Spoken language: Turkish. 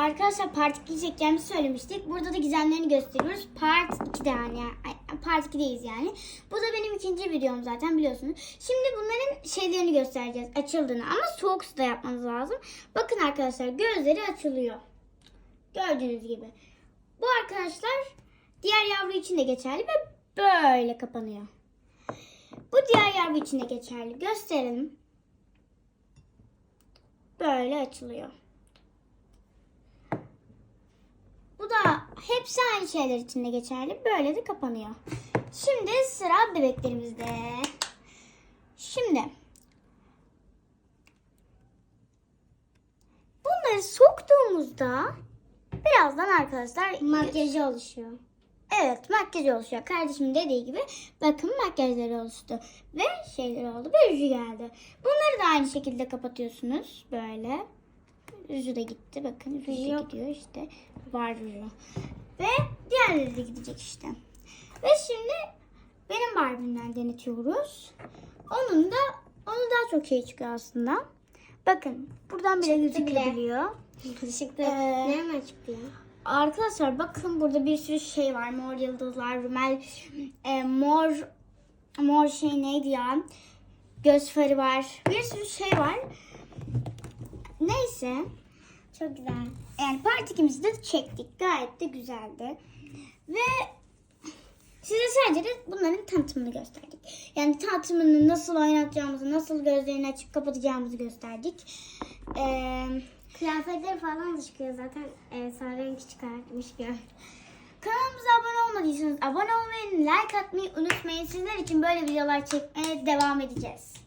Arkadaşlar part 2 çekeceğimizi söylemiştik. Burada da gizemlerini gösteriyoruz. Part 2'de yani. Part 2'deyiz yani. Bu da benim ikinci videom zaten biliyorsunuz. Şimdi bunların şeylerini göstereceğiz. Açıldığını ama soğuk suda yapmanız lazım. Bakın arkadaşlar gözleri açılıyor. Gördüğünüz gibi. Bu arkadaşlar diğer yavru için de geçerli ve böyle kapanıyor. Bu diğer yavru için de geçerli. Gösterelim. Böyle açılıyor. Bu da hepsi aynı şeyler için de geçerli. Böyle de kapanıyor. Şimdi sıra bebeklerimizde. Şimdi bunları soktuğumuzda birazdan arkadaşlar makyajı oluşuyor. Evet makyaj oluşuyor. Kardeşimin dediği gibi bakın makyajları oluştu. Ve şeyler oldu. Ve ruju geldi. Bunları da aynı şekilde kapatıyorsunuz. Böyle. Ruju da gitti. Bakın ruju da gidiyor işte. Var ruju. Ve diğerleri de gidecek işte. Ve şimdi benim Barbie'mden denetiyoruz. Onun da onu daha çok şey çıkıyor aslında. Bakın buradan bile gözükebiliyor. Çıktı. Ee, ne hemen çıktı ya? Arkadaşlar bakın burada bir sürü şey var. Mor yıldızlar, rümel, e, mor mor şey neydi ya? Göz farı var. Bir sürü şey var. Neyse. Çok güzel. Yani part ikimizi de çektik. Gayet de güzeldi. Ve size sadece de bunların tanıtımını gösterdik. Yani tanıtımını nasıl oynatacağımızı, nasıl gözlerini açıp kapatacağımızı gösterdik. Eee Kıyafetleri falan da çıkıyor zaten. E, sarı renk çıkartmış gör. Kanalımıza abone olmadıysanız abone olmayı, like atmayı unutmayın. Sizler için böyle videolar çekmeye devam edeceğiz.